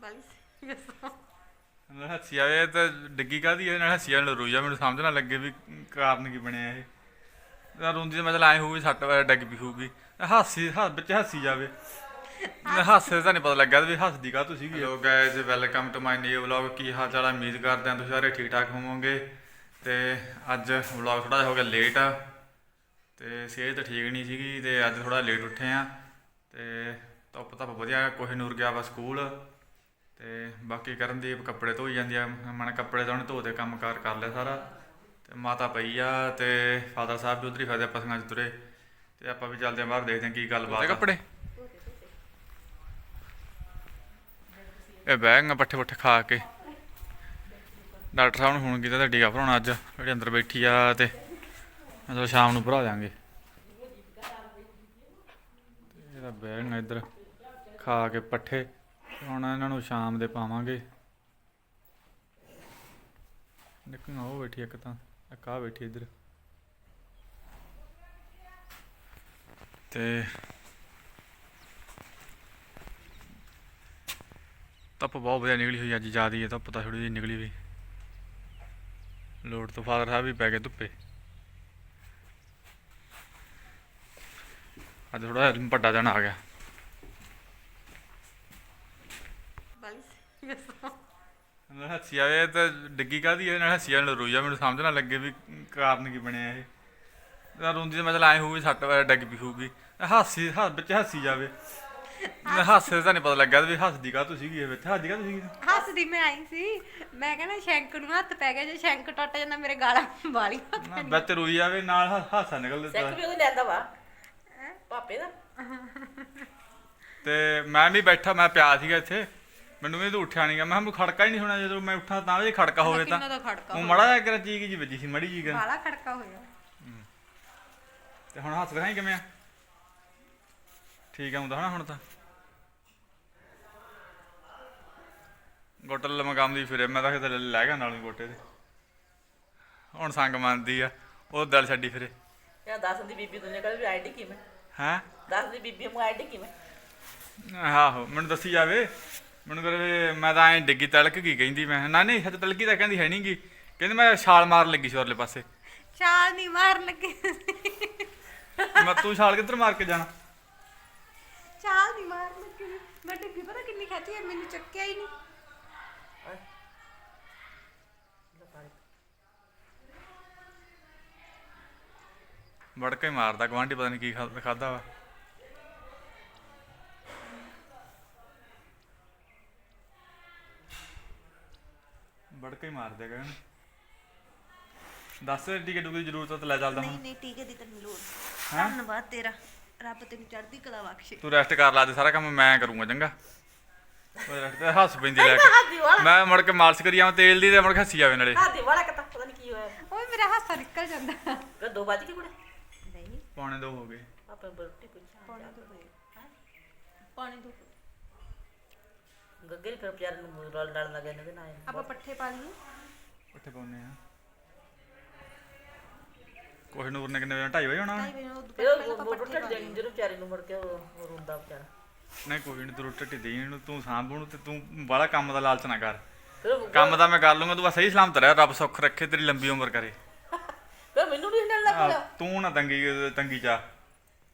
ਬਾਲੀ ਸੀਰੀਅਸ ਹੱਸੀ ਆਵੇ ਤਾਂ ਡਿੱਗੀ ਕਾਦੀ ਹੈ ਨਾਲ ਹੱਸੀ ਨਾਲ ਰੋਈਆ ਮੈਨੂੰ ਸਮਝ ਨਾ ਲੱਗੇ ਵੀ ਕਾਰਨ ਕੀ ਬਣਿਆ ਇਹ। ਤਾਂ ਰੋਂਦੀ ਤਾਂ ਮਤਲਬ ਐ ਹੋਊਗੀ, ਸੱਟ ਵਾਰ ਡਿੱਗ ਪਈ ਹੋਊਗੀ। ਹਾਸੀ ਹੱਸ ਵਿੱਚ ਹੱਸੀ ਜਾਵੇ। ਮੈਂ ਹਾਸੇ ਤਾਂ ਨਹੀਂ ਪਤਾ ਲੱਗਾ ਵੀ ਹੱਸਦੀ ਕਾ ਤੁਸੀਂ ਕੀ ਲੋਕ guys welcome to my new vlog ਕੀ ਹਾਲ ਚਾਲ ਉਮੀਦ ਕਰਦੇ ਹਾਂ ਤੁਸੀਂ ਸਾਰੇ ਠੀਕ ਠਾਕ ਹੋਵੋਗੇ। ਤੇ ਅੱਜ ਵਲੌਗ ਥੋੜਾ ਜਿਹਾ ਹੋ ਗਿਆ ਲੇਟ ਆ। ਤੇ ਸਿਹਤ ਤਾਂ ਠੀਕ ਨਹੀਂ ਸੀਗੀ ਤੇ ਅੱਜ ਥੋੜਾ ਲੇਟ ਉੱਠੇ ਆ। ਤੇ ਧੁੱਪ ਧੱਪ ਵਧੀਆ ਕੋਹੀਨੂਰ ਗਿਆ ਵਾ ਸਕੂਲ ਤੇ ਬਾਕੀ ਕਰਨਦੀਪ ਕੱਪੜੇ ਧੋਈ ਜਾਂਦੀ ਆ ਮਨ ਕੱਪੜੇ ਤਾਂ ਉਹਨੇ ਧੋਤੇ ਕੰਮ ਕਾਰ ਕਰ ਲਿਆ ਸਾਰਾ। ਤੇ ਮਾਤਾ ਪਈ ਆ ਤੇ ਫਾਦਰ ਸਾਹਿਬ ਵੀ ਉਧਰ ਹੀ ਫਿਰਦੇ ਆ ਪਸੀਆਂ 'ਚ ਤੁਰੇ। ਤੇ ਆਪਾਂ ਵੀ ਚੱਲਦੇ ਆ ਬਾਹਰ ਦੇਖਦੇ ਆ ਕੀ ਗੱਲਬਾਤ ਆ। ਕੱਪੜੇ? ਇਹ ਬੈਗ ਪੱਠੇ ਪੁੱਠੇ ਖਾ ਕੇ। ਡਾਕਟਰ ਸਾਹਿਬ ਨੂੰ ਫੋਨ ਕੀਤਾ ਤੇ ਟੀਕਾ ਭਰਾਉਣਾ ਅੱਜ ਜਿਹੜੀ ਅੰਦਰ ਬੈਠੀ ਆ ਤੇ ਮਤਲਬ ਸ਼ਾਮ ਨੂੰ ਭਰਾ ਦਾਂਗੇ ਤੇ ਇਹਦਾ ਬੈਗ ਇੱਧਰ ਖਾ ਕੇ ਪੱਠੇ। ਹੁਣ ਇਹਨਾਂ ਨੂੰ ਸ਼ਾਮ ਦੇ ਪਾਵਾਂਗੇ। ਨਿਕਣਾ ਉਹ ਬੈਠੀ ਇੱਕ ਤਾਂ, ਇੱਕ ਆ ਬੈਠੀ ਇੱਧਰ। ਤੇ ਧੁੱਪ ਬਹੁਤ ਵਧੀਆ ਨਿਕਲੀ ਹੋਈ ਅੱਜ, ਜ਼ਿਆਦੀ ਹੈ ਧੁੱਪ ਤਾਂ ਥੋੜੀ ਜਿਹੀ ਨਿਕਲੀ ਵੀ। ਲੋੜ ਤੋਂ ਫਾਦਰ ਸਾਹਿਬ ਵੀ ਪੈ ਗਏ ਧੁੱਪੇ। ਅੱਜ ਥੋੜਾ ਵੱਡਾ ਦਿਨ ਆ ਗਿਆ। ਨਾਲ ਹੱਸੀ ਆਵੇ ਤਾਂ ਡਿੱਗੀ ਕਾਦੀ ਹੈ ਨਾਲ ਹੱਸੀ ਨਾਲ ਰੋਈਆ ਮੈਨੂੰ ਸਮਝ ਨਾ ਲੱਗੇ ਵੀ ਕਾਰਨ ਕੀ ਬਣਿਆ ਇਹ। ਤਾਂ ਰੋਂਦੀ ਤਾਂ ਮਤਲਬ ਐ ਹੋਊਗੀ ਸੱਟ ਵਾਰ ਡਿੱਗ ਪਈ ਹੋਊਗੀ। ਹਾਸੀ ਹੱਸ ਵਿੱਚ ਹੱਸੀ ਜਾਵੇ। ਮੈਂ ਹਾਸੇ ਤਾਂ ਨਹੀਂ ਪਤਾ ਲੱਗਾ ਵੀ ਹੱਸਦੀ ਕਾ ਤੁਸੀਂ ਕੀ ਇਹ ਵਿੱਚ। ਹੱਸਦੀ ਕਾ ਤੁਸੀਂ ਹੱਸਦੀ ਮੈਂ ਆਈ ਸੀ। ਮੈਂ ਕਹਿੰਦਾ ਸ਼ੈਂਕ ਨੂੰ ਹੱਥ ਪੈ ਗਿਆ ਜੇ ਸ਼ੈਂਕ ਟੁੱਟ ਜਾਂਦਾ ਮੇਰੇ ਗਾਲਾਂ ਨਾ ਵਿੱਚ ਰੋਈ ਜਾਵੇ ਨਾਲ ਹਾਸਾ ਨਿਕਲ ਦਿੱਤਾ। ਸੈਕ ਵੀ ਉਹਦੇ ਲੈਂਦਾ ਵਾ। ਪਾਪੇ ਦਾ। ਤੇ ਮੈਂ ਵੀ ਬੈਠਾ ਮੈਂ ਪਿਆ ਸੀਗਾ ਇੱਥੇ। ਮੈਨੂੰ ਵੀ ਤੂੰ ਉੱਠਿਆ ਨਹੀਂ ਗਾ। ਮੈਂ ਕਿਹਾ ਮੈਨੂੰ ਖੜਕਾ ਹੀ ਨਹੀਂ ਹੋਣਾ ਜਦੋਂ ਮੈਂ ਉੱਠਾਂ ਤਾਂ ਵੀ ਖੜਕਾ ਹੋਵੇ ਤਾਂ। ਕਿੰਨਾ ਦਾ ਖੜਕਾ ਉਹ ਮੜਾ ਜਾ ਕੇ ਚੀਕ ਜੀ ਵੱਜੀ ਸੀ ਮੜੀ ਜੀ ਕਰ ਬਾਲਾ ਖੜਕਾ ਹੋਇਆ। ਤੇ ਹੁਣ ਹੱਥ ਦਿਖਾਈ ਕਿਵੇਂ ਆ? ਠੀਕ ਆ ਹੁੰਦਾ ਹਨਾ ਹੁਣ ਤਾਂ। ਗੋਟਲ ਲਮਕਾਮ ਦੀ ਫਿਰੇ ਮੈਂ ਤਾਂ ਕਿਤੇ ਲੈ ਗਿਆ ਨਾਲ ਗੋਟੇ ਦੇ। ਹੁਣ ਸੰਗ ਮੰਨਦੀ ਆ ਉਹ ਦਿਲ ਛੱਡੀ ਫਿਰੇ। ਯਾ ਦੱਸ ਦੀ ਬੀਬੀ ਦੁਨੀਆ ਕੋਲ ਵੀ ਆਈਡੀ ਕਿਵੇਂ? ਹੈਂ? ਦੱਸ ਦੀ ਬੀਬੀ ਨੂੰ ਆਈਡੀ ਕਿਵੇਂ? ਆਹੋ ਮੈਨੂੰ ਦੱਸੀ ਜਾਵੇ। ਮੈਨੂੰ ਕਰੇ ਮੈਂ ਤਾਂ ਐਂ ਡਿੱਗੀ ਤਲਕ ਗਈ ਕਹਿੰਦੀ ਮੈਂ। ਨਾ ਨਹੀਂ ਹੱਥ ਤਲਕੀ ਤਾਂ ਕਹਿੰਦੀ ਹੈ ਨਹੀਂਗੀ ਕਹਿੰਦੀ ਮੈਂ ਛਾਲ ਮਾਰ ਲੱਗੀ ਸੀ ਉਹਰਲੇ ਪਾਸੇ। ਚਾਲ ਨਹੀਂ ਮਾਰ ਲੱਗੇ। ਮੈਂ ਤੂੰ ਛਾਲ ਕਿੱਧਰ ਮਾਰ ਕੇ ਜਾਣਾ? ਚਾਲ ਨਹੀਂ ਮਾਰ ਲੱਗੇ। ਮੈਂ ਡਿੱਗੀ ਪਤਾ ਕਿੰਨੀ ਖਾਤੀ ਹੈ ਮੈਨੂੰ ਚੱਕਿਆ ਹੀ ਨਹੀਂ ਵੜ ਕੇ ਮਾਰਦਾ ਗਵਾਂਢੀ ਪਤਾ ਨਹੀਂ ਕੀ ਖਾਦਾ ਵਾ। ਵੜ ਕੇ ਮਾਰ ਦੇਗਾ ਇਹਨੂੰ ਦੱਸ ਟਿਕਟ ਦੀ ਜ਼ਰੂਰਤ ਆ ਤਾਂ ਲੈ ਚੱਲਦਾ ਨਹੀਂ ਹੁਣ। ਨਹੀਂ ਟੀਕੇ ਦੀ ਤੈਨੂੰ ਲੋੜ ਹੈਂ? ਧੰਨਵਾਦ ਤੇਰਾ। ਰੱਬ ਤੈਨੂੰ ਚੜ੍ਹਦੀ ਕਲਾ ਬਖਸ਼ੇ। ਤੂੰ ਰੈਸਟ ਕਰ ਲਾ ਦੇ ਸਾਰਾ ਕੰਮ ਮੈਂ ਕਰੂੰਗਾ ਚੰਗਾ। ਉਹ ਰੈਸਟ ਤੇ ਹੱਸ ਪੈਂਦੀ ਲੈ ਕੇ। ਵਾਲਾ। ਮੈਂ ਮੁੜ ਕੇ ਮਾਲਸ਼ ਕਰੀ ਆਵਾਂ ਤੇਲ ਦੀ ਤੇ ਮੁੜ ਕੇ ਹੱਸੀ ਜਾਵੇ ਨਾਲੇ। ਹਾਦੀ ਵਾਲਾ ਕਤਾ ਪਤਾ ਨਹੀਂ ਕੀ ਹੋਇਆ। ਓਏ ਮੇਰਾ ਹਾਸਾ ਨਿਕਲ ਜਾਂਦਾ। ਕਿ ਦੋ ਵੱਜ ਕੇ ਕੁੜੇ? ਨਹੀਂ। ਪੌਣੇ ਦੋ ਹੋ ਗਏ। ਆਪੇ ਬਰਟੀ ਪਾਣੀ ਤੋਂ ਹੋਏ ਪਾਣੀ ਤੋਂ ਗੱਗੇ ਫਿਰ ਪਿਆਰ ਨੂੰ ਰਲ ਡਲ ਲੱਗੇ ਨੇ ਨਾ ਆਪਾਂ ਪੱਠੇ ਪਾ ਲਈਏ। ਉੱਥੇ ਪਾਉਨੇ ਆ ਕੋਹ ਨੂਰ ਨੇ ਕਿੰਨੇ ਵਜੇ 2:30 ਵਜੇ ਹੋਣਾ ਢਾਈ ਵਜੇ ਉਹ ਫਿਰ ਦੁਪਹਿਰ ਪਹਿਲਾਂ ਉਹ ਆਪਾਂ ਮੋਟਰ ਪੱਠੇ ਟੱਟ ਪਾ ਜਾਣੀ ਜਦੋਂ ਵਿਚਾਰੇ ਨੂੰ ਮੁੜ ਕੇ ਉਹ ਉਹ ਰੋਂਦਾ ਵਿਚਾਰਾ। ਨਹੀਂ ਕੋਈ ਨਹੀਂ ਤੂੰ ਰੋਟੀ ਦੇਈ ਇਹਨੂੰ ਤੂੰ ਸਾਂਭੂ ਨੂੰ ਤੇ ਤੂੰ ਬਾਹਲਾ ਕੰਮ ਦਾ ਲਾਲਚ ਨਾ ਕਰ। ਫਿਰ ਉਹ- ਕੰਮ ਤਾਂ ਮੈਂ ਕਰ ਲੂੰਗਾ ਤੂੰ ਬਸ ਸਹੀ ਸਲਾਮਤ ਰਹਿ ਰੱਬ ਸੁੱਖ ਰੱਖੇ ਤੇਰੀ ਲੰਬੀ ਉਮਰ ਕਰੇ। ਫਿਰ ਮੈਨੂੰ ਨਹੀਂ ਹਿਲਣ ਆਹ, ਲੱਗਾ ਤੂੰ ਨਾ ਤੰਗੀ ਤੰਗੀ ਚਾ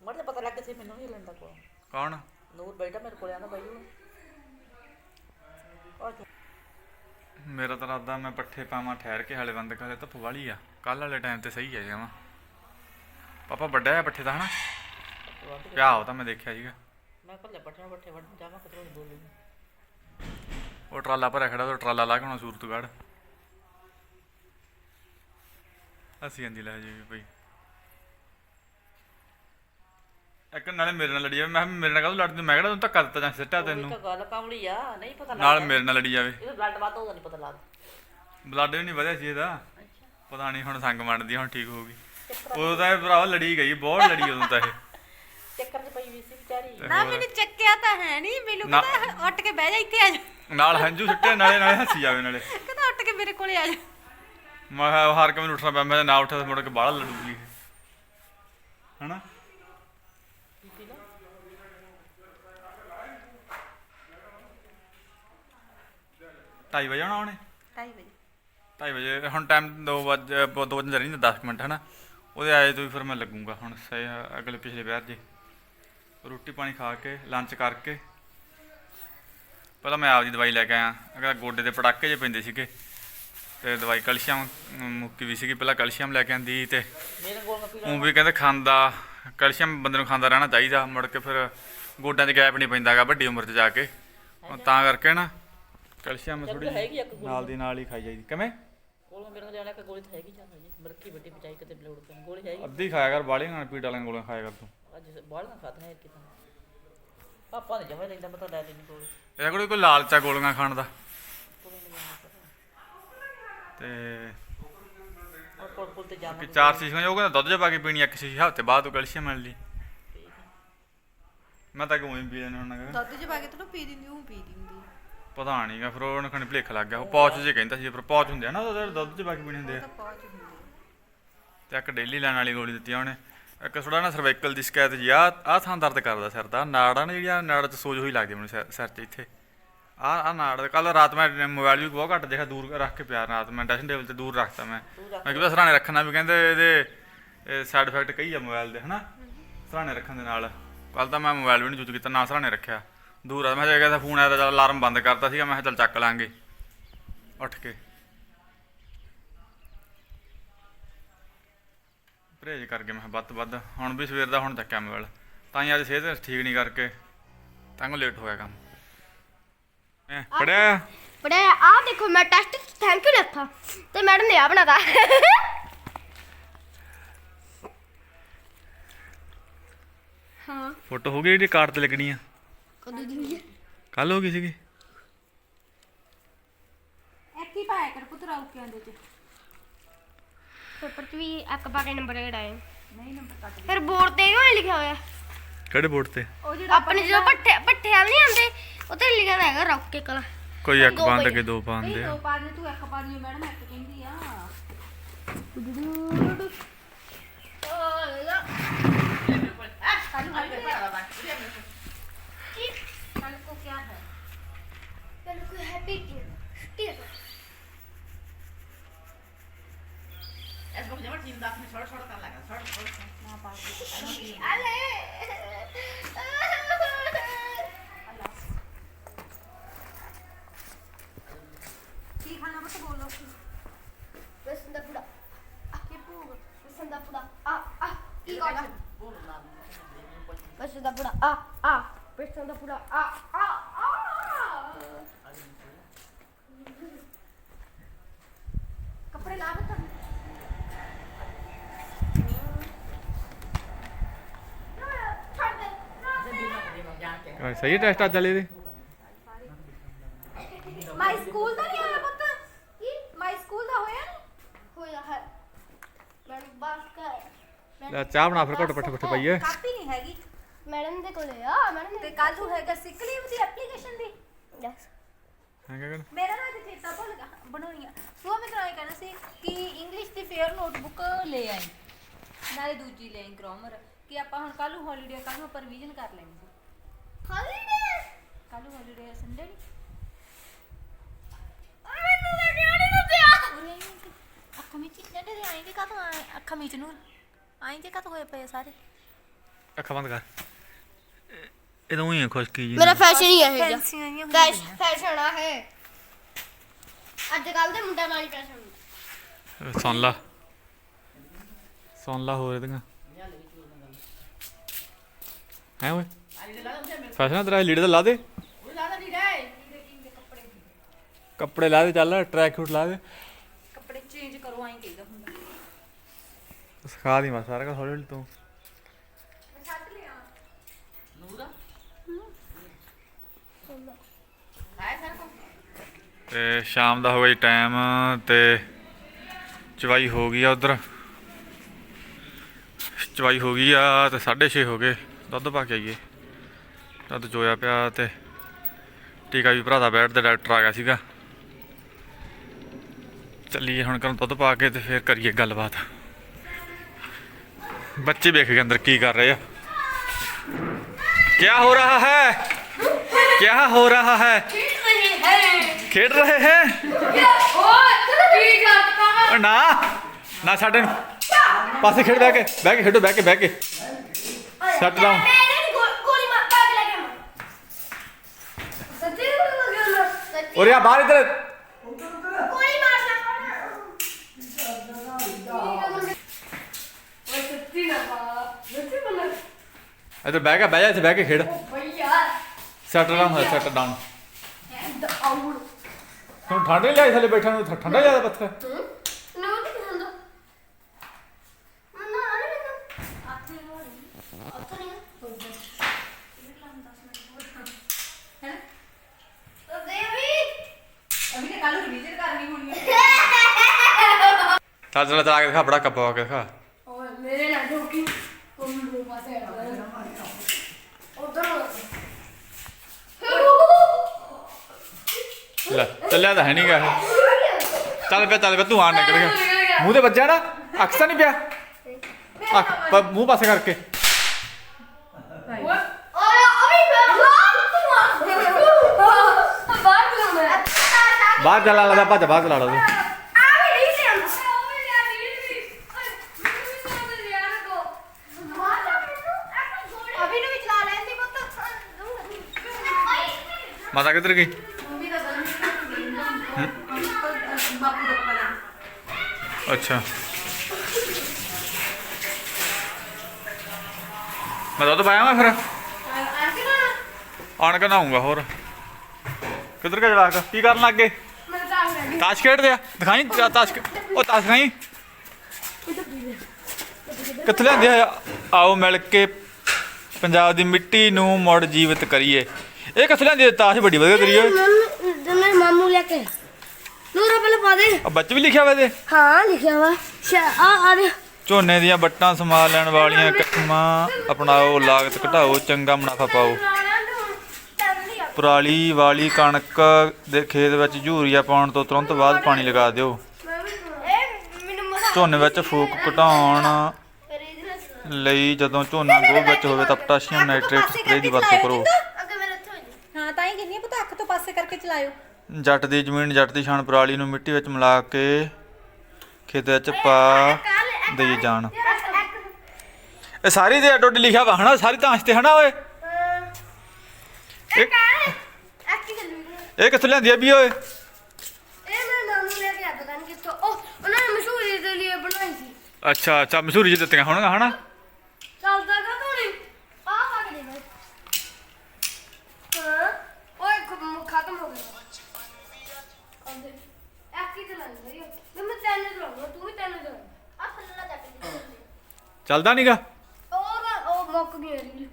ਤਾਂ ਪਤਾ ਲੱਗ ਗਿਆ ਸੀ ਮੈਨੂੰ ਨਹੀਂ ਹਿਲਣ ਦਾ ਕੋਲ ਕੌਣ? ਨੂਰ ਬੈਠਾ ਮੇਰੇ ਕੋਲ ਆਂਦਾ ਬਾਈ ਉਹ। ਮੇਰਾ ਤਾਂ ਰਾਦਾ ਮੈਂ ਪੱਠੇ ਪਾਵਾਂ ਠਹਿਰ ਕੇ ਹਾਲੇ ਬੰਦ ਕਰੇ ਧੁੱਪ ਵਾਲੀ ਆ। ਕੱਲ ਵਾਲੇ ਟਾਈਮ ਤੇ ਸਹੀ ਹੈ ਜਾਵਾਂ ਪਾਪਾ ਵੱਡਾ ਹੈ ਪੱਠੇ ਦਾ ਹਨਾ? ਪਿਆ ਉਹ ਤਾਂ ਮੈਂ ਦੇਖਿਆ ਸੀਗਾ। ਮੈਂ ਕੱਲੇ ਬਟਨ ਬੱਠੇ ਵੱਢ ਜਾਵਾਂ ਕਿਧਰੋਂ ਬੋਲੀ ਉਹ ਟਰਾਲਾ ਭਰਿਆ ਖੜਾ ਉਹ ਟਰਾਲਾ ਲਾ ਕੇ ਹੁਣ ਸੂਰਤਗੜ ਅਸੀਂ ਜਾਂਦੀ ਲੈ ਜੀ ਬਈ ਇੱਕ ਨਾਲੇ ਮੇਰੇ ਨਾਲ ਲੜੀ ਜਾਵੇ। ਮੈਂ ਕਿਹਾ ਮੇਰੇ ਨਾਲ ਕਾਹਦੋਂ ਲੜਦੀ ਮੈਂ ਕਿਹੜਾ ਤੈਨੂੰ ਧੱਕਾ ਦਿੱਤਾ ਜਾਂ ਸਿੱਟਾ ਤੈਨੂੰ? ਤਾਂ ਗੱਲ ਕਾਮਲੀ ਆ। ਨਹੀਂ ਪਤਾ ਨਾਲ ਲੱਗਦਾ ਮੇਰੇ ਨਾਲ ਲੜੀ ਜਾਵੇ। ਇਹ ਬਲੱਡ ਵੱਧ ਉਹਦਾ ਨਹੀਂ ਪਤਾ ਲੱਗਦਾ। ਬਲੱਡ ਵੀ ਨਹੀਂ ਵਧਿਆ ਸੀ ਇਹਦਾ। ਅੱਛਾ ਪਤਾ ਨਹੀਂ ਹੁਣ ਸੰਗ ਮੰਨਦੀ ਹੁਣ ਠੀਕ ਹੋ ਗਈ ਉਦੋਂ ਤਾਂ ਇਹ ਭਰਾਵਾ ਲੜੀ ਗਈ ਬਹੁਤ ਲੜੀ ਉਦੋਂ ਤਾਂ ਇਹ। ਚੱਕਰ 'ਚ ਪਈ ਵੀ ਸੀ ਵਿਚਾਰੀ। ਨਾ। ਮੈਨੂੰ ਚੱਕਿਆ ਤਾਂ ਹੈ ਨਹੀਂ ਮੈਨੂੰ ਨਾ। ਕਹਿੰਦਾ ਉੱਠ ਕੇ ਬਹਿ ਜਾ ਇੱਥੇ ਆ ਜਾ। ਨਾਲ ਹੰਝੂ ਸੁੱਟੇ ਨਾਲੇ ਨਾਲੇ ਹੱਸੀ ਜਾਵੇ ਨਾਲੇ। ਕਹਿੰਦਾ ਉੱਠ ਕੇ ਮੇਰੇ ਕੋਲੇ ਆ ਜਾ। ਮੈਂ ਕਿਹਾ ਹਾਰ ਕੇ ਮੈਨੂੰ ਉੱਠਣਾ ਪਿਆ ਮੈਂ ਕਿਹਾ ਨਾ ਉੱਠਿਆ ਤਾਂ ਮੁੜ ਕੇ ਬਾਹਲਾ ਲੜੂਗੀ। ਇਹ। ਹਨਾ ਬੀਬੀ ਨਾ 2:30 ਵਜੇ ਆਉਣਾ ਉਹਨੇ? 2:30 ਵਜੇ। 2:30 ਵਜੇ ਹੁਣ ਟਾਈਮ 2 ਵਜੇ 2 ਵਜੇ ਰਹੀ 10 ਮਿੰਟ ਹਨਾ? ਉਹਦੇ ਆਏ ਤੋਂ ਹੀ ਫਿਰ ਮੈਂ ਲੱਗੂੰਗਾ ਹੁਣ ਸਹੀ ਅਗਲੇ ਪਿਛਲੇ ਵਿਆਹ 'ਚ ਰੋਟੀ ਪਾਣੀ ਖਾ ਕੇ ਲੰਚ ਕਰਕੇ। ਪਹਿਲਾਂ ਮੈਂ ਆਪਦੀ ਦਵਾਈ ਲੈ ਕੇ ਆਇਆ। ਅਗਰ ਗੋਡੇ ਦੇ ਪੜਾਕੇ ਜੇ ਪੈਂਦੇ ਸੀਗੇ। ਤੇ ਦਵਾਈ ਕੈਲਸ਼ੀਅਮ ਅਮ, ਮੁੱਕੀ ਵੀ ਸੀਗੀ ਪਹਿਲਾਂ ਕੈਲਸ਼ੀਅਮ ਲੈ ਕੇ ਆਂਦੀ ਤੇ ਉਹ ਵੀ ਕਹਿੰਦੇ ਖਾਂਦਾ ਕੈਲਸ਼ੀਅਮ ਬੰਦੇ ਨੂੰ ਖਾਂਦਾ ਰਹਿਣਾ ਚਾਹੀਦਾ। ਮੁੜ ਕੇ ਫਿਰ ਗੋਡਿਆਂ 'ਚ ਗੈਪ ਨਹੀਂ ਪੈਂਦਾਗਾ ਵੱਡੀ ਉਮਰ 'ਚ ਜਾ ਕੇ। ਤਾਂ ਕਰਕੇ ਨਾ ਕੈਲਸ਼ੀਅਮ ਚੱਲ ਥੋੜੀ ਹੈਗੀ ਇੱਕ ਗੋਲੀ। ਨਾਲ ਦੀ ਨਾਲ ਹੀ ਖਾਈ ਜਾਈਦੀ। ਕਿਵੇਂ? ਕੋਲ ਮੇਰੇ ਕੋਲ ਜਾਣਾ ਕਿ ਗੋਲੀ ਤਾਂ ਹੈਗੀ ਚੱਲ ਜੀ ਮਰਕੀ ਵੱਡੀ ਬਚਾਈ ਕਿਤੇ ਬਲੋੜ ਤੋਂ। ਗੋਲੀ ਹੈਗੀ। ਅੱਧੀ ਖਾਇਆ ਕਰ ਬਾਲੀਆਂ ਨਾਲ ਪੀੜ ਵਾਲੀਆਂ ਗੋਲੀਆਂ ਖਾਇਆ ਕਰ ਤੂੰ। ਅੱਜ ਬਾਹਰ ਨਾ ਖਾਤਾ ਹੈ ਕਿਤਾ। ਪਾਪਾ ਨੇ ਜਮਾ ਲੈਂਦਾ ਮੈਂ ਤਾਂ ਲੈ ਲੈਣੀ ਗੋਲੀ। ਇਹਦਾ ਕੋਈ ਕੋਈ ਲਾਲਚਾ ਗੋਲੀਆਂ ਖਾਣ ਦਾ? ਕੋਲ ਨਹੀਂ ਜਾਣਾ ਤੇ ਔਰ ਕੋਲ ਕੋਲ ਤੇ ਜਾਣਾ ਕਿ ਚਾਰ ਸ਼ੀਸ਼ੀਆਂ ਉਹ ਕਹਿੰਦਾ ਦੁੱਧ 'ਚ ਪਾ ਕੇ ਪੀਣੀ ਇੱਕ ਸ਼ੀਸ਼ੀ ਹਫ਼ਤੇ ਬਾਅਦ ਉਹ ਕੈਲਸ਼ੀਅਮ ਮਿਲ ਲਈ ਮੈਂ ਤਾਂ ਕਿਉਂ ਹੀ ਪੀ ਲੈਣਾ ਹੁੰਦਾ। ਦੁੱਧ ਚ ਪਾ ਕੇ ਤੈਨੂੰ ਪੀ ਦਿੰਦੀ ਉਹ ਪੀ ਦਿੰਦੀ। ਪਤਾ ਨਹੀਂਗਾ ਫਿਰ ਉਹਨੂੰ ਖਣੇ ਭਲੇਖ ਲੱਗ ਗਿਆ। ਉਹ ਪੌਚ ਜੇ ਕਹਿੰਦਾ ਸੀ ਪਰ ਪੌਚ ਹੁੰਦੇ ਆ ਨਾ ਉਹਦੇ ਦੁੱਧ 'ਚ ਪਾ ਕੇ ਪੀਣੇ ਹੁੰਦੇ ਆ। ਤਾਂ ਇੱਕ ਡੇਲੀ ਲੈਣ ਵਾਲੀ ਗੋਲੀ ਦਿੱਤੀ ਉਹਨੇ। ਇੱਕ ਥੋੜਾ ਨਾ ਸਰਵਾਈਕਲ ਦੀ ਸ਼ਿਕਾਇਤ ਜੀ ਆ ਆ ਥਾਂ ਦਰਦ ਕਰਦਾ ਸਿਰ ਦਾ। ਨਾੜਾਂ ਨੇ ਜਿਹੜੀਆਂ ਨਾੜ 'ਚ ਸੋਜ ਹੋਈ ਲੱਗਦੀ ਮੈਨੂੰ ਸਿਰ ਸਿਰ 'ਚ ਇੱਥੇ। ਆ ਆ ਨਾੜ ਕੱਲ ਰਾਤ ਮੈਂ ਮੋਬਾਈਲ ਵੀ ਬਹੁਤ ਘੱਟ ਦੇਖਿਆ ਦੂਰ ਰੱਖ ਕੇ ਪਿਆ ਰਾਤ ਮੈਂ ਡੈਸ਼ਨ ਟੇਬਲ ਤੇ ਦੂਰ ਰੱਖਤਾ ਮੈਂ। ਮੈਂ ਕਿਹਾ ਸਰਾਣੇ ਰੱਖਣਾ ਵੀ ਕਹਿੰਦੇ ਇਹਦੇ ਸਾਈਡ ਇਫੈਕਟ ਕਈ ਆ ਮੋਬਾਈਲ ਦੇ ਹਨਾ? ਸਰਾਣੇ ਰੱਖਣ ਦੇ ਨਾਲ। ਕੱਲ ਤਾਂ ਮੈਂ ਮੋਬਾਈਲ ਵੀ ਨਹੀਂ ਯੂਜ਼ ਕੀਤਾ ਨਾ ਸਰਾਣੇ ਰੱਖਿਆ। ਦੂਰ ਆ ਮੈਂ ਜੇ ਕਹਿੰਦਾ ਫੋਨ ਆਇਆ ਤਾਂ ਚੱਲ ਅਲਾਰਮ ਬੰਦ ਕਰਤਾ ਸੀਗਾ ਮੈਂ ਕਿਹਾ ਚੱਲ ਚੱਕ ਲਾਂਗੇ। ਉੱਠ ਕੇ। ਪਰਹੇਜ ਕਰਕੇ ਮੈਂ ਕਿਹਾ ਵੱਧ ਤੋਂ ਵੱਧ। ਹੁਣ ਵੀ ਸਵੇਰ ਦਾ ਹੁਣ ਚੱਕਿਆ ਮੋਬਾਈਲ ਤਾਂ ਹੀ ਅੱਜ ਸਿਹਤ ਠੀਕ ਨਹੀਂ ਕਰਕੇ ਤਾਂ ਕੋ ਲੇਟ ਹੋ ਗਿਆ ਕੰਮ ਪੜਿਆ ਬੜਾ ਆ ਦੇਖੋ ਮੈਂ ਟੈਸਟ ਥੈਂਕ ਯੂ ਲਿਖਾ ਤੇ ਮੈਡਮ ਨੇ ਆ ਬਣਾਤਾ। ਹਾਂ। ਫੋਟੋ ਹੋ ਗਈ ਜਿਹੜੀ ਕਾਰਡ ਤੇ ਲੱਗਣੀ ਆ? ਕਦੋਂ ਦੀ ਹੋਈ ਹੈ? ਕੱਲ ਹੋ ਗਈ ਸੀਗੀ। ਇੱਕ ਹੀ ਪਾਇਆ ਕਰ ਪੁੱਤ ਰੌਕਿਆਂ ਦੇ ਚ ਪੇਪਰ 'ਚ ਵੀ ਇੱਕ ਪਾ ਕੇ ਨੰਬਰ ਕਢਾਏ ਨਹੀਂ ਨੰਬਰ ਕੱਟ ਫਿਰ ਬੋਰਡ ਤੇ ਕਿਉਂ ਲਿਖਿਆ ਹੋਇਆ? ਕਿਹੜੇ ਬੋਰਡ ਤੇ? ਉਹ ਜਿਹੜਾ ਆਪਣੇ ਜਦੋਂ ਪੱਠੇ ਪੱਠੇ ਆ ਨਹੀਂ ਆਉਂਦੇ ਉੱਤੇ ਲਿਖਿਆ ਤਾਂ ਹੈਗਾ ਰੌਕ ਕੇ ਕਲਾ। ਕੋਈ ਇੱਕ ਬੰਦ। ਕੇ ਦੋ ਨਹੀਂ ਪਾਉਂਦੇ ਆ? ਦੋ ਪਾ ਦੇ ਤੂੰ ਇੱਕ ਪਾ ਦੇ ਮੈਡਮ ਇੱਕ ਕਹਿੰਦੀ ਆ। ਕੋ ਜਮਾ ਟੀਮ ਦਾ ਆਪਣੇ ਛੋੜ ਛੋੜ ਕਰ ਲਗਾ ਸਹੀ ਹੈ ਟੈਸਟ ਅੱਜ ਵਾਲੇ ਦੇ? ਮਾਈ ਸਕੂਲ ਦਾ ਨਹੀਂ ਹੋਇਆ ਪੁੱਤ? ਕੀ? ਮਾਈ ਸਕੂਲ ਦਾ ਹੋਇਆ? ਹੋਇਆ ਹੈ। ਮੈਡਮ ਬਸ ਕਰ। ਲੈ ਚਾਹ ਬਣਾ ਫਿਰ ਘਟ ਪੱਠੇ ਪੱਠੇ ਪਾਈਏ। ਕਾਪੀ ਨਹੀਂ ਹੈਗੀ। ਮੈਡਮ ਦੇ ਕੋਲੇ ਆ ਮੈਡਮ ਤੇ ਕੱਲ ਨੂੰ ਹੈਗਾ ਸਿਕ ਲੀਵ ਦੀ ਐਪਲੀਕੇਸ਼ਨ ਦੀ। ਯੈਸ ਹਾਂ ਗਗਨ ਮੇਰਾ ਨਾ ਇੱਥੇ ਤਾਂ ਭੁੱਲ ਗਿਆ। ਬਣਾਉਣੀ ਆ। ਸੋ ਮੈਂ ਕਰਾਇਆ ਕਹਿਣਾ ਸੀ ਕਿ ਇੰਗਲਿਸ਼ ਦੀ ਫੇਅਰ ਨੋਟਬੁੱਕ ਲੈ ਆਈ। ਨਾਲੇ ਦੂਜੀ ਲੈ ਆਈ ਗ੍ਰਾਮਰ ਕਿ ਆਪਾਂ ਹੁਣ ਕੱਲ ਨੂੰ ਹੌਲੀਡੇ ਕੱਲ ਨੂੰ ਆਪਾਂ ਰਿਵੀਜ਼ਨ ਕਰ ਲੈਣੀ ਹਾਲੀਡੇ ਕੱਲ ਹੌਲੀਡੇ ਆ ਸੰਡੇ ਮੈਨੂੰ ਤਾਂ ਆਏ ਵੀ ਕਾਤੋਂ ਆਏ? ਅੱਖਾਂ ਵਿੱਚ ਨੂੰ। ਹੋਏ ਪਏ ਸਾਰੇ। ਅੱਖਾਂ ਬੰਦ ਕਰ। ਇਦੋਂ ਹੀ ਖੁਸ਼ਕੀ ਜੀ ਮੇਰਾ ਫੈਸ਼ਨ ਹੀ ਇਹ ਗਾਇਸ ਫੈਸ਼ਨ ਫੈਸ਼ਨ ਤੇਰਾ ਲੀੜੇ ਤਾਂ ਲਾ ਦੇ। ਕੱਪੜੇ ਲਾ ਦੇ ਚੱਲ ਟਰੈਕ ਸ਼ੂਟ ਲਾ ਦੇ। ਕੱਪੜੇ ਚੇਂਜ ਕਰੋ ਆਏਂ ਕਹੀਦਾ ਹੁੰਦਾ। ਸਿਖਾ ਦੀ ਮੈਂ ਸਾਰਾ ਕੁਝ ਹੌਲੀ ਹੌਲੀ ਤੂੰ। ਮੈਂ ਛੱਡ ਲਿਆ ਨੂਰਾ ਹਾਏ ਸਰ ਕੋ ਤੇ ਸ਼ਾਮ ਦਾ ਹੋ ਗਿਆ ਟਾਈਮ ਤੇ ਚਵਾਈ ਹੋ ਗਈ ਆ ਉਧਰ। ਚਵਾਈ ਹੋ ਗਈ ਆ ਤੇ 6:30 ਹੋ ਗਏ। ਦੁੱਧ ਪਾ ਕੇ ਆਈਏ। ਦੁੱਧ ਚੋਇਆ ਪਿਆ ਤੇ ਟੀਕਾ ਵੀ ਭਰਾ ਦਾ ਬੈਠ ਤੇ ਡਾਕਟਰ ਆ ਗਿਆ ਸੀਗਾ। ਚੱਲੀਏ ਹੁਣ ਕਰਨ ਦੁੱਧ ਪਾ ਕੇ ਤੇ ਫਿਰ ਕਰੀਏ ਗੱਲਬਾਤ। ਬੱਚੇ ਵੇਖ ਕੇ ਅੰਦਰ ਕੀ ਕਰ ਰਹੇ ਆ। ਕੀ ਹੋ ਰਿਹਾ ਹੈ? ਕੀ ਹੋ ਰਿਹਾ ਹੈ? ਖੇਡ ਰਹੇ ਹੈ? ਨਾ ਨਾ ਸਾਡੇ ਨੂੰ। ਪਾਸੇ ਖੇਡ ਬਹਿ ਕੇ ਬਹਿ ਕੇ ਖੇਡੋ, ਬਹਿ ਕੇ ਬਹਿ ਕੇ। Shut down. ਮੈਂ ਗੋਲੀ ਮਾਰ ਪਾ ਕੇ ਲੱਗੇ ਸੱਚੀ ਗੋਲੀ ਮਾਰ ਸੱਚੀ ਔਰ ਯਾ ਬਾਹਰ ਇੱਧਰ ਗੋਲੀ ਮਾਰ ਓਏ ਸੱਚੀ ਨਾ ਪਾ ਸੱਚੀ ਬੋਲ ਇੱਧਰ। ਬਹਿ ਕੇ ਬਹਿ ਜਾ ਇੱਥੇ ਬਹਿ ਕੇ ਖੇਡ। ਭਈਆ। ਸੈਟ ਡਾਊਨ ਹੋਇਆ ਸੈਟ ਡਾਊਨ। ਹੁਣ ਠੰਡੇ ਲਿਆਈ ਥੱਲੇ ਬੈਠਾ ਨੂੰ? ਠੰਡਾ ਜ਼ਿਆਦਾ ਪੱਥਰ ਨੂੰ ਤੇ ਹੁੰਦਾ ਮਨਾ ਆ ਰਿਹਾ ਆਥੇ ਨੂੰ ਆਥੇ ਨਹੀਂ ਤੋ ਦੇਵੀ ਅਭੀ ਨੇ ਕੱਲ ਰਿਵੀਜ਼ਨ ਕਰਨੀ ਹੋਣੀ ਹੈ ਚੱਲ ਚੱਲ ਚਲਾ ਕੇ ਦਿਖਾ ਬੜਾ ਕੱਪਾ ਕੇ ਦਿਖਾ ਓਏ ਮੇਰੇ ਨਾਲ ਜੋਕੀ ਤੁਮ ਦੋ ਪਾਸੇ ਉਧਰ ਲੈ ਚੱਲਿਆ ਤਾਂ ਹੈ ਨਹੀਂਗਾ ਇਹ। ਚੱਲ ਪਿਆ ਚੱਲ ਪਿਆ ਤੂੰ ਆ ਨਿਕਲ ਗਿਆ। ਮੂੰਹ ਤੇ ਵੱਜਿਆ ਨਾ ਅੱਖ ਤਾਂ ਨਹੀਂ ਪਿਆ? ਅੱਖ ਪ- ਮੂੰਹ ਪਾਸੇ ਕਰਕੇ। ਬਾਹਰ ਚੱਲਾ ਲਾ ਭੱਜ ਬਾਹਰ ਚਲਾ ਲਾ ਤੂੰ ਆ ਵੀ ਨਹੀਂ ਸੀ ਅੰਦਰ ਉਹ ਵੀ ਲਿਆ ਨਹੀਂ ਸੀ ਮੈਨੂੰ ਵੀ ਲਿਆ ਨਾ ਕੋ ਅਭੀ ਨੂੰ ਵੀ ਚਲਾ ਲੈਂਦੀ ਪੁੱਤ ਮਾਤਾ ਕਿੱਧਰ ਗਈ? ਮੰਮੀ ਦਾ ਅੱਛਾ। ਮੈਂ ਦੁੱਧ ਪਾਇਆ ਮੈਂ ਫਿਰ? ਆਣ ਕੇ ਨਹਾਉਂਗਾ ਹੋਰ। ਕਿੱਧਰ ਕੇ ਜਵਾਕ ਕੀ ਕਰਨ ਲੱਗੇ ਮੈਂ ਤਾਸ਼ ਖੇਡਦੇ ਆ? ਦਿਖਾਈ? ਤਾਸ਼ ਉਹ ਤਾਸ਼ ਖਾਈ ਕਿੱਥੇ ਲੈਂਦੇ ਆ? ਆਓ ਮਿਲ ਕੇ ਪੰਜਾਬ ਦੀ ਮਿੱਟੀ ਨੂੰ ਮੁੜ ਜੀਵਤ ਕਰੀਏ। ਇਹ ਕਿੱਥੇ ਲੈਂਦੇ ਆ? ਤਾਸ਼ ਬੜੀ ਵਧੀਆ ਓਏ ਜਨੇ ਮਾਮੂ ਲੈ ਕੇ ਨੂਰਾ ਪਹਿਲੇ ਪਾ ਦੇ। ਆ ਬੱਚ ਵੀ ਲਿਖਿਆ ਵਾ ਇਹਦੇ? ਹਾਂ ਲਿਖਿਆ ਵਾ। ਆ ਆ ਦੇ। ਝੋਨੇ ਦੀਆਂ ਬੱਟਾਂ ਸਮਾ ਲੈਣ ਵਾਲੀਆਂ ਕਿਸਮਾਂ ਅਪਣਾਓ ਲਾਗਤ ਘਟਾਓ ਚੰਗਾ ਮੁਨਾਫਾ ਪਾਓ। ਪਰਾਲੀ ਵਾਲੀ ਕਣਕ ਦੇ ਖੇਤ ਵਿੱਚ ਯੂਰੀਆ ਪਾਉਣ ਤੋਂ ਤੁਰੰਤ ਬਾਅਦ ਪਾਣੀ ਲਗਾ ਦਿਓ। ਝੋਨੇ ਵਿੱਚ ਫੂਕ ਘਟਾਉਣ ਲਈ ਜਦੋਂ ਝੋਨਾ ਗੋਭ ਵਿੱਚ ਹੋਵੇ ਤਾਂ ਪੋਟਾਸ਼ੀਅਮ ਨਾਈਟ੍ਰੇਟ ਸਪਰੇਅ ਦੀ ਵਰਤੋਂ ਕਰੋ ਹਾਂ ਤਾਂ ਹੀ ਕਹਿੰਦੀ ਆ ਪੁੱਤ ਅੱਖ ਤੋਂ ਪਾਸੇ ਕਰਕੇ ਚਲਾਇਓ। ਜੱਟ ਦੀ ਜ਼ਮੀਨ ਜੱਟ ਦੀ ਛਾਣ ਪਰਾਲੀ ਨੂੰ ਮਿੱਟੀ ਵਿੱਚ ਮਿਲਾ ਕੇ ਖੇਤ ਵਿੱਚ ਪਾ ਦੇਈ ਜਾਣ। ਇਹ ਸਾਰੀ ਦੇ ਅੱਡੋ ਅੱਡ ਲਿਖਿਆ ਵਾ ਹਨਾ? ਸਾਰੀ ਤਾਂ ਤੇ ਹਨਾ ਓਏ? ਇਹ ਇਹ ਕਿੱਥੋਂ ਲਿਆਂਦੀ ਆ ਵੀ ਓਏ? ਅੱਛਾ ਅੱਛਾ ਮਸ਼ਹੂਰੀ ਚ ਦਿੱਤੀਆਂ ਹੋਣਗੀਆਂ ਹਨਾ? ਚੱਲਦਾ ਨਹੀਂਗਾ ਉਹ ਨਾ ਉਹ ਮੁੱਕ ਗਿਆ ਰੀਲ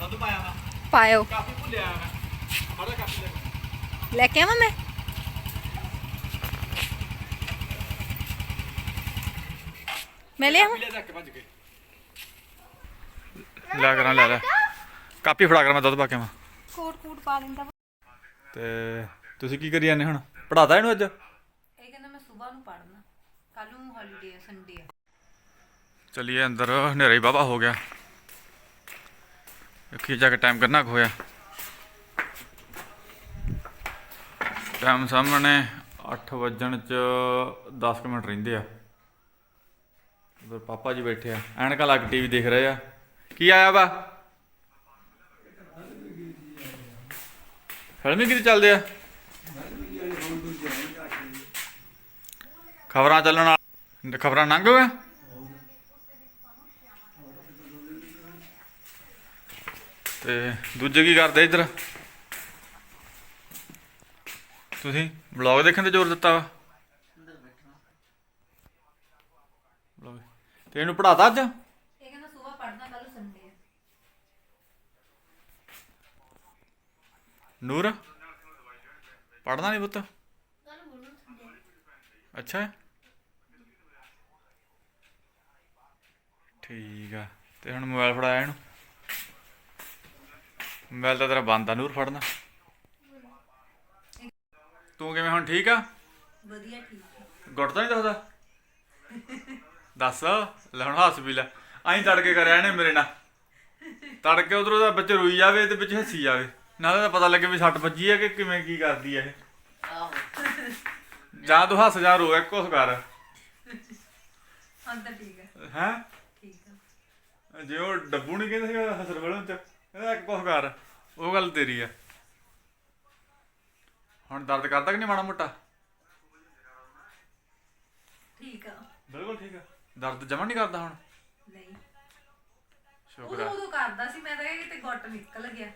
ਦੁੱਧ ਪਾਇਆ ਵਾ। ਪਾਇਓ। ਕਾਫੀ ਭੁੱਲਿਆ ਮੈਂ। ਬੜਾ ਕਾਫੀ ਲੈ ਲੈ ਕੇ ਆਵਾਂ ਮੈਂ? ਮੈਂ ਲਿਆ ਲੈ ਜਾ ਕੇ ਭੱਜ ਕੇ ਲੈ ਕਰਾਂ ਲੈ ਲੈ। ਕਾਪੀ ਫੜਾ ਕਰ ਮੈਂ ਦੁੱਧ ਪਾ ਕੇ ਆਵਾਂ। ਕੋਟ ਕੋਟ ਪਾ ਦਿੰਦਾ ਤੇ ਤੁਸੀਂ ਕੀ ਕਰੀ ਜਾਂਦੇ ਹੁਣ? ਪੜਾਤਾ ਇਹਨੂੰ ਅੱਜ? ਇਹ ਕਹਿੰਦਾ ਮੈਂ ਸਵੇਰ ਨੂੰ ਪੜਨਾ ਕੱਲ ਨੂੰ ਹੌਲੀਡੇ ਆ ਸੰਡੇ ਆ। ਚਲਿਏ ਅੰਦਰ ਹਨੇਰਾ ਹੀ ਬਾਬਾ ਹੋ ਗਿਆ। ਦੇਖੀ ਜਾ ਕੇ ਟਾਈਮ ਕਿੰਨਾ ਕੁ ਹੋਇਆ। ਟਾਈਮ ਸਾਹਮਣੇ 8 ਵਜਣ ਚ 10 ਕੁ ਮਿੰਟ ਰਹਿੰਦੇ ਆ। ਉਧਰ ਪਾਪਾ ਜੀ ਬੈਠੇ ਆ। ਐਨਕਾਂ ਲੱਗ ਟੀਵੀ ਦੇਖ ਰਹੇ ਆ। ਕੀ ਆਇਆ ਵਾ? ਫਿਲਮੀ ਕਿਤੇ ਚੱਲਦੇ ਆ? ਖਬਰਾਂ ਚੱਲਣ ਖਬਰਾਂ ਲੰਘ ਗਏ ਤੇ ਦੂਜੇ ਕੀ ਕਰਦੇ ਇੱਧਰ? ਤੁਸੀਂ ਵਲੌਗ ਦੇਖਣ ਤੇ ਜ਼ੋਰ ਦਿੱਤਾ ਵਾ। ਤੇ ਇਹਨੂੰ ਪੜਾਤਾ ਅੱਜ ਇਹ ਕਹਿੰਦਾ ਸਵੇਰ ਪੜਨਾ ਕੱਲ ਨੂੰ ਸੰਡੇ ਆ ਨੂਰ? ਪੜਨਾ ਨਹੀਂ ਪੁੱਤ? ਅੱਛਾ? ਠੀਕ ਆ ਤੇ ਹੁਣ ਮੋਬਾਈਲ ਫੜਾਇਆ ਇਹਨੂੰ। ਮੋਬਾਈਲ ਤਾਂ ਤੇਰਾ ਬੰਦ ਆ ਨੂਰ ਫੜਨਾ। ਤੂੰ ਕਿਵੇਂ ਹੁਣ ਠੀਕ ਆ? ਵਧੀਆ ਠੀਕ ਗੁੱਟ ਤਾਂ ਨਹੀਂ ਦੱਸਦਾ? ਦੱਸ ਲੈ ਹੁਣ ਹੱਸ ਵੀ ਲੈ। ਐਂ ਤੜਕੇ ਕਰਿਆ ਇਹਨੇ ਮੇਰੇ ਨਾਲ। ਤੜਕੇ ਉਧਰੋਂ ਦਾ ਬੱਚੇ ਰੋਈ ਜਾਵੇ ਤੇ ਵਿੱਚ ਹੱਸੀ ਜਾਵੇ। ਨਾਲੇ ਤਾਂ ਪਤਾ ਲੱਗੇ ਵੀ ਸੱਟ ਵੱਜੀ ਹੈ ਕਿ ਕਿਵੇਂ ਕੀ ਕਰਦੀ ਹੈ ਇਹ। ਆਹੋ। ਜਾਂ ਤੂੰ ਹੱਸ ਜਾਂ ਰੋ ਇੱਕੋ ਕਰ। ਹਾਂ ਤਾਂ ਠੀਕ ਹੈ ਹੈ? ਠੀਕ ਹੈ ਜੇ ਉਹ ਡੱਬੂ ਨਹੀਂ ਕਹਿੰਦਾ ਸੀਗਾ ਹਸਰ ਫਿਲਮ ਚ ਇਹਦਾ ਇੱਕ ਕੁਛ ਕਰ ਉਹ ਗੱਲ ਤੇਰੀ ਆ। ਹੁਣ ਦਰਦ ਕਰਦਾ ਕਿ ਨਹੀਂ ਮਾੜਾ ਮੋਟਾ? ਠੀਕ ਆ। ਬਿਲਕੁਲ ਠੀਕ ਆ। ਦਰਦ ਜਮਾ ਨਹੀਂ ਕਰਦਾ ਹੁਣ? ਨਹੀਂ। ਸ਼ੁਕਰ ਉਦੋਂ ਆ ਉਦੋਂ ਕਰਦਾ ਸੀ ਮੈਂ ਤਾਂ ਕਿਹਾ ਕਿਤੇ ਗੁੱਟ ਨਿਕਲ ਗਿਆ।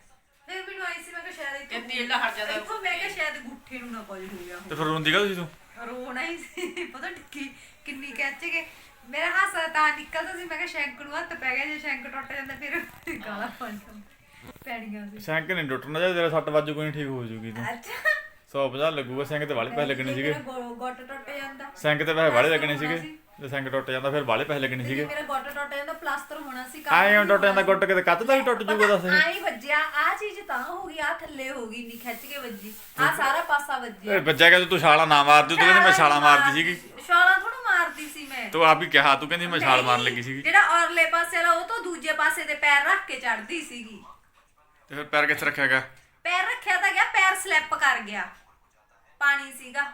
ਫਿਰ ਮੈਨੂੰ ਆਈ ਸੀ ਮੈਂ ਕਿਹਾ ਸ਼ਾਇਦ ਇੱਥੋਂ ਤੇ ਤੇਲ ਹਟ ਜਾਂਦਾ। ਇੱਥੋਂ ਮੈਂ ਕਿਹਾ ਸ਼ਾਇਦ ਗੁੱਠੇ ਨੂੰ ਨਾ ਕੁਝ ਹੋ ਗਿਆ ਤੇ ਫਿਰ ਰੋਂਦੀ ਕਾ ਤੂੰ? ਰੋਣਾ ਹੀ ਸੀ ਪਤਾ ਟਿੱਕੀ ਕਿੰਨੀ ਖਿੱਚ ਕੇ। ਮੇਰਾ ਹਾਸਾ ਤਾਂ ਨਿਕਲਦਾ ਸੀ ਮੈਂ ਕਿਹਾ ਸ਼ੈਂਕ ਨੂੰ ਹੱਥ ਪੈ ਗਿਆ ਜੇ ਸ਼ੈਂਕ ਟੁੱਟ ਜਾਂਦਾ ਫਿਰ ਗਾਲਾਂ ਪਾਣੀਆਂ ਪੈਣੀਆਂ ਸੀ। ਸੈਂਕ ਨਹੀਂ ਟੁੱਟਣਾ ਜੇ ਤੇਰਾ ਸੱਟ ਵੱਜ ਕੋਈ ਨਹੀਂ ਠੀਕ ਹੋ ਜੂਗੀ ਤੂੰ। ਅੱਛਾ। 150 ਲੱਗੂਗਾ ਸੈਂਕ ਤੇ ਵਾਲੇ ਪੈਸੇ ਲੱਗਣੇ ਸੀਗੇ। ਗੁੱਟ ਟੁੱਟ ਜਾਂਦਾ। ਸੈਂਕ ਤੇ ਪੈਸੇ ਵਾਲੇ ਲੱਗਣੇ ਸੀਗੇ। ਜੇ ਸੈਂਕ ਟੁੱਟ ਜਾਂਦਾ ਫਿਰ ਵਾਲੇ ਪੈਸੇ ਲੱਗਣੇ ਸੀਗੇ। ਮੇਰਾ ਗੁੱਟ ਟੁੱਟ ਜਾਂਦਾ ਪਲਾਸਟਰ ਹੋਣਾ ਸੀ ਆਏ ਹੁਣ ਟੁੱਟ ਜਾਂਦਾ ਗੁੱਟ ਕਿਤੇ ਕੱਤ ਤਾਂ ਵੀ ਟੁੱਟ ਜੂਗਾ ਦੱਸ ਆਈ ਵੱਜਿਆ ਆ ਚੀਜ਼ ਤਾਂ ਹੋ ਗਈ ਆ ਥੱਲੇ ਹੋ ਗਈ ਨਹੀਂ ਖਿੱਚ ਕੇ ਵੱਜੀ। ਆ ਸਾਰਾ ਪਾਸਾ ਵੱਜਿਆ। ਬੱਚਾ ਕਹਿੰਦਾ ਤੂੰ ਛਾਲਾ ਨਾ ਮਾਰਦੀ ਤੂੰ ਕਹਿੰਦੀ ਮੈਂ ਛਾਲਾ ਮਾਰਦੀ ਸੀਗੀ। ਛਾਲਾਂ ਥੋੜਾ ਮਾਰਦੀ ਸੀ ਮੈਂ। ਤੂੰ ਆਪ ਹੀ ਕਿਹਾ ਤੂੰ ਕਹਿੰਦੀ ਮੈਂ ਛਾਲ ਮਾਰਨ ਲੱਗੀ ਸੀਗੀ। ਜਿਹੜਾ ਔਰਲੇ ਪਾਸੇ ਵਾਲਾ ਉਹ ਤੋਂ ਦੂਜੇ ਪਾਸੇ ਤੇ ਪੈਰ ਰੱਖ ਕੇ ਚੜਦੀ ਸੀਗੀ। ਤੇ ਫਿਰ ਪੈਰ ਕਿੱਥੇ ਰੱਖਿਆ ਗਿਆ? ਪੈਰ ਰੱਖਿਆ ਤਾਂ ਗਿਆ ਪੈਰ ਸਲਿੱਪ ਕਰ ਗਿਆ। ਪਾਣੀ ਸੀਗਾ।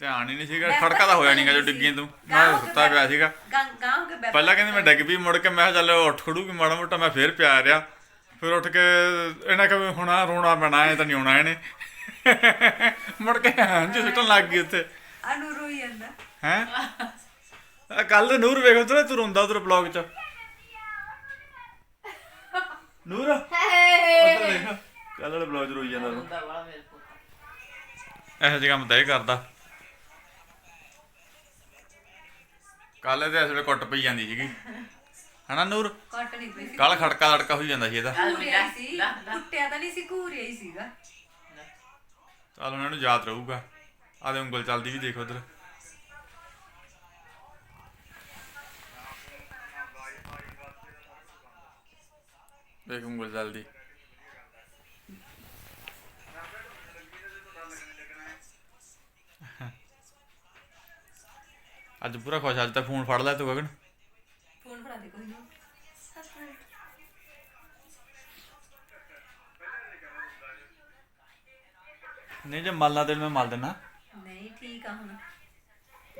ਧਿਆਨ ਹੀ ਨਹੀਂ ਸੀਗਾ ਖੜਕਾ ਤਾਂ ਹੋਇਆ ਨਹੀਂਗਾ ਜੋ ਡਿੱਗੀ ਤੂੰ। ਮੈਂ ਸੁੱਤਾ ਪਿਆ ਸੀਗਾ। ਗਾਂ ਗਾਂ ਹੋ ਕੇ ਬੈਠ ਪਹਿਲਾਂ ਕਹਿੰਦੀ ਮੈਂ ਡਿੱਗ ਪਈ ਮੁੜ ਕੇ ਮੈਂ ਕਿਹਾ ਚੱਲ ਉੱਠ ਖੜੂਗੀ ਮਾੜਾ ਮੋਟਾ ਮੈਂ ਫੇਰ ਪਿਆ ਰਿਆ ਫਿਰ ਉੱਠ ਕੇ ਇਹਨਾਂ ਕਹੇ ਹੁਣ ਆਹ ਰੋਣਾ ਪੈਣਾ ਐ ਤਾਂ ਨਹੀਂ ਆਉਣਾ ਇਹਨੇ। ਮੁੜ ਕੇ ਹੰਝ ਸੁੱਟਣ ਲੱਗ ਗਈ ਉੱਥੇ। ਅਨੂ ਰੋਈ ਜਾਂਦਾ। ਹੈ? ਕੱਲ ਨੂਰ ਵੇਖ ਉਧਰ ਤੂੰ ਰੋਂਦਾ ਉਧਰ ਬਲੌਗ 'ਚ। ਨੂਰ ਉਧਰ ਦੇਖ ਕੱਲ ਵਾਲੇ ਬਲੌਗ 'ਚ ਰੋਈ ਜਾਂਦਾ ਤੂੰ। ਇਹੋ ਜਿਹੇ ਕੰਮ ਤਾਂ ਇਹ ਕਰਦਾ। ਕੱਲ ਇਹਦੇ ਇਸ ਵੇਲੇ ਕੁੱਟ ਪਈ ਜਾਂਦੀ ਸੀਗੀ। ਹਨਾ ਨੂਰ? ਕੱਟ ਨਹੀਂ ਪਈ ਸੀ ਕੱਲ ਖੜਕਾ ਲੜਕਾ ਹੋਈ ਜਾਂਦਾ ਸੀ ਇਹਦਾ। ਘੂਰਿਆ ਹੀ ਸੀ। ਕੁੱਟਿਆ ਤਾਂ ਨਹੀਂ ਸੀ ਘੂਰਿਆ ਹੀ ਸੀਗਾ। ਚੱਲ ਉਹਨਾਂ ਨੂੰ ਯਾਦ ਰਹੂਗਾ। ਆਦੇ ਉਂਗਲ ਚੱਲਦੀ ਵੀ ਦੇਖ ਉਧਰ। ਦੇਖ ਉਂਗਲ ਚੱਲਦੀ। ਪੂਰਾ ਖੁਸ਼ ਅੱਜ ਤਾਂ ਫੋਨ ਫੜ ਲਿਆ ਤੂੰ ਗਗਨ। ਫੋਨ ਫੜਾ ਦੇ ਕੋਈ ਨਹੀਂ ਨਹੀਂ ਜੇ ਮਲਣਾ ਤੇ ਮੈਂ ਮਲ ਦੇਣਾ ਨਹੀਂ ਠੀਕ ਆ ਹੁਣ।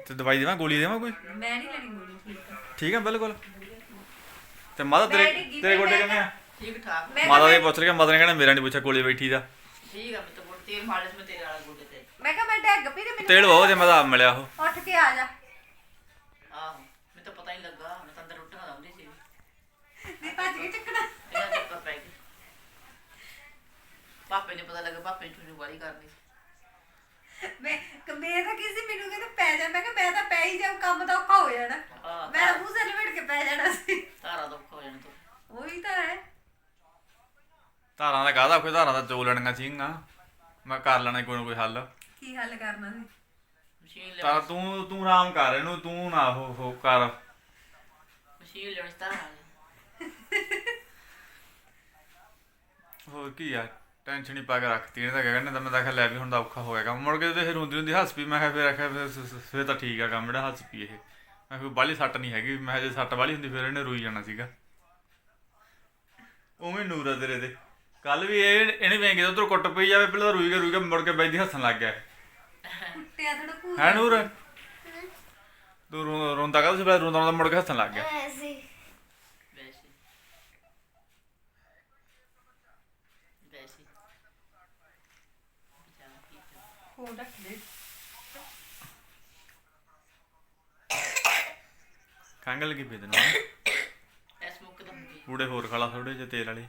ਤੇ ਦਵਾਈ ਦੇਵਾਂ ਗੋਲੀ ਦੇਵਾਂ ਕੋਈ? ਮੈਂ ਨਹੀਂ ਲੈਣੀ ਗੋਲੀ ਠੀਕ ਆ। ਠੀਕ ਹੈ ਬਿਲਕੁਲ। ਤੇ ਮਾਤਾ ਤੇਰੇ ਤੇਰੇ ਗੋਡੇ ਕਿਵੇਂ ਆ? ਠੀਕ ਠਾਕ। ਮਾਤਾ ਦੇ ਪੁੱਛ ਰਿਹਾ ਮਾਤਾ ਨੇ ਕਹਿਣਾ ਮੇਰਾ ਨਹੀਂ ਪੁੱਛਿਆ ਕੋਲੇ ਬੈਠੀ ਦਾ। ਠੀਕ ਆ ਮੈਂ ਤਾਂ ਗੁੱਟ ਤੇਲ ਮਾਲਿਸ਼ ਮੈਂ ਤੇਰੇ ਵਾਲਾ ਗੁੱਡੇ ਤੇ। ਮੈਂ ਕਿਹਾ ਮੈਂ ਡੈਗ ਪਈ ਤੇ ਮੈਨੂੰ ਤੇਲ ਬਹੁਤ ਜੇ ਮਿਲਿਆ ਉਹ। ਉੱਠ ਕੇ ਆ ਜਾ। ਭੱਜ ਕੇ ਚੱਕਣਾ ਇਹਦਾ ਚੱਕਰ ਪੈ ਗਿਆ ਪਾਪੇ ਨੇ ਪਤਾ ਲੱਗਾ ਪਾਪੇ ਨੇ ਚੁਣੀ ਵਾਲੀ ਕਰਨੀ। ਮੈਂ ਮੈਂ ਤਾਂ ਕਿਸੇ ਮੈਨੂੰ ਕਹਿੰਦਾ ਪੈ ਜਾ। ਮੈਂ ਕਿਹਾ ਮੈਂ ਤਾਂ ਪੈ ਹੀ ਜਾਉ ਕੰਮ ਤਾਂ ਔਖਾ ਹੋ ਜਾਣਾ। ਹਾਂ ਮੈਂ ਤਾਂ ਮੂੰਹ ਸੇ ਲਪੇਟ ਕੇ ਪੈ ਜਾਣਾ ਸੀ। ਤਾਰਾ ਦੁੱਖ ਹੋ ਜਾਣਾ ਤੂੰ। ਉਹੀ ਤਾਂ ਹੈ। ਧਾਰਾਂ ਦਾ ਕਾਹਦਾ ਕੋਈ ਧਾਰਾਂ ਦਾ ਚੋ ਲੈਣੀਆਂ ਸੀਗੀਆਂ। ਮੈਂ ਕਰ ਲੈਣਾ ਕੋਈ ਨਾ ਕੋਈ ਹੱਲ। ਕੀ ਹੱਲ ਕਰਨਾ ਸੀ? ਮਸ਼ੀਨ ਲੈ ਤਾਂ ਤੂੰ ਤੂੰ ਆਰਾਮ ਕਰ ਇਹਨੂੰ ਤੂੰ ਨਾ ਹੋ ਹੋ ਕਰ। ਮਸ਼ੀਨ ਲੈਣ ਤਾਰਾ ਹੋਰ ਕੀ ਯਾਰ ਟੈਨਸ਼ਨ ਹੀ ਪਾ ਕੇ ਰੱਖਤੀ ਇਹਨੇ ਤਾਂ ਕਹਿੰਦੇ ਤਾਂ ਮੈਂ ਤਾਂ ਕਿਹਾ ਲੈ ਵੀ ਹੁਣ ਤਾਂ ਔਖਾ ਹੋ ਗਿਆ ਕੰਮ। ਮੁੜ ਕੇ ਤੇ ਫਿਰ ਹੁੰਦੀ ਹੁੰਦੀ ਹੱਸ ਪਈ ਮੈਂ ਕਿਹਾ ਫਿਰ ਆਖਿਆ ਫਿਰ ਸ- ਸ- ਫਿਰ ਤਾਂ ਠੀਕ ਆ ਕੰਮ ਜਿਹੜਾ ਹੱਸ ਪਈ ਇਹ। ਮੈਂ ਕਿਹਾ ਬਾਲੀ ਸੱਟ ਨਹੀਂ ਹੈਗੀ ਮੈਂ ਕਿਹਾ ਜੇ ਸੱਟ ਵਾਲੀ ਹੁੰਦੀ ਫਿਰ ਇਹਨੇ ਰੋਈ ਜਾਣਾ ਸੀਗਾ। ਉਵੇਂ ਨੂਰ ਆ ਤੇਰੇ ਤੇ। ਕੱਲ ਵੀ ਇਹ ਇਹਨੇ ਵੇਂਗੇ ਉਧਰ ਕੁੱਟ ਪਈ ਜਾਵੇ ਪਹਿਲਾਂ ਤਾਂ ਰੋਈ ਗਿਆ ਰੋਈ ਗਿਆ ਮੁੜ ਕੇ ਬੈਠੀ ਹੱਸਣ ਲੱਗ ਗਿਆ। ਕੁੱਟਿਆ ਥੋੜਾ ਕੂ ਹੈ ਨੂਰ? ਤੂੰ ਰੋ- ਰੋਂਦਾ ਕਾ ਤੁਸੀਂ ਪਹਿਲਾਂ ਰੋਂਦਾ ਰੋਂਦਾ ਮੁੜ ਕੇ ਹੱਸਣ ਲੱਗ ਗਿਆ ਐਸੀ ਵੈਸੇ ਵੈਸੇ ਜਾਣਾ ਕੀ ਫੋਨ ਰੱਖ ਦੇ। ਖੰਗ ਲੱਗੀ ਪਈ ਤੈਨੂੰ ਐਸ ਮੁੱਕ ਦਾ ਮੁੱਕੀ ਪੂੜੇ ਹੋਰ ਖਾਲਾ ਥੋੜੇ ਜਿਹੇ ਤੇਲ ਵਾਲੇ।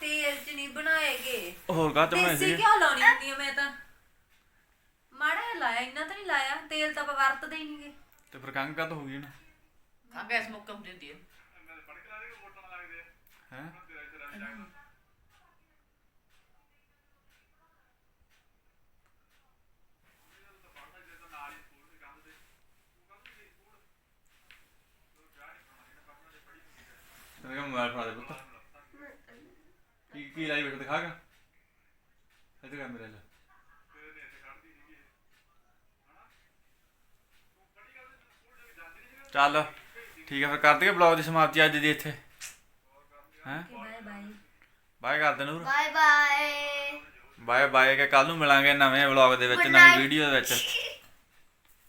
ਤੇਲ ਚ ਨਹੀਂ ਬਣਾਏਗੇ। ਹੋਰ ਕਾਹ ਚ ਬਣਾਏ ਦੇਸੀ ਸੀਗੇ? ਘਿਓ ਲਾਉਣੀ ਹੁੰਦੀ ਆ ਮੈਂ ਤਾਂ। ਮਾੜਾ ਜਿਹਾ ਲਾਇਆ ਇੰਨਾ ਤਾਂ ਨਹੀਂ ਲਾਇਆ। ਤੇਲ ਤਾਂ ਆਪਾਂ ਵਰਤਦੇ ਹੀ ਨਹੀਂਗੇ। ਤੇ ਫਿਰ ਖੰਗ ਕਾ ਹੋ ਗਈ ਨਾ ਖੰਗ ਐਸ ਮੁੱਕ ਹੁੰਦੀ ਹੁੰਦੀ ਹੈ ਹੈ? ਤੇਰੇ ਮੋਬਾਈਲ ਫੜਾ ਦੇ ਪੁੱਤ। ਕੀ ਕੀ ਲਾਈ ਬੈਠ ਦਿਖਾਗਾ ਇੱਥੇ ਕਰ ਮੇਰੇ ਨਾਲ ਚੱਲ ਠੀਕ ਹੈ ਫਿਰ ਕਰ ਦਈਏ ਬਲੌਗ ਦੀ ਸਮਾਪਤੀ ਅੱਜ ਦੀ ਇੱਥੇ। ਹੈਂ? Bye bye. ਬਾਏ ਕਰ ਦੇ Noor. Bye bye. Bye bye ਕਿ ਕੱਲ ਨੂੰ ਮਿਲਾਂਗੇ ਨਵੇਂ ਵਲੌਗ ਦੇ ਵਿੱਚ ਨਵੀਂ. ਵੀਡੀਓ ਦੇ ਵਿੱਚ।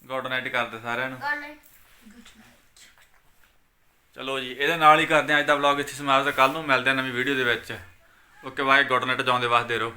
ਗੁੱਡ ਨਾਈਟ ਕਰਦੇ ਸਾਰਿਆਂ ਨੂੰ। ਗੁੱਡ ਨਾਈਟ ਚਲੋ ਜੀ, ਇਹਦੇ ਨਾਲ ਹੀ ਕਰਦੇ ਹਾਂ ਅੱਜ ਦਾ ਵਲੌਗ ਇੱਥੇ ਸਮਾਪਤ ਕੱਲ ਨੂੰ ਮਿਲਦੇ ਹਾਂ ਨਵੀਂ ਵੀਡੀਓ ਦੇ ਵਿੱਚ। ਓਕੇ ਬਾਏ ਗੁੱਡ ਨਾਈਟ ਚਾਹੁੰਦੇ ਵਾਸਤੇ ਰਹੋ।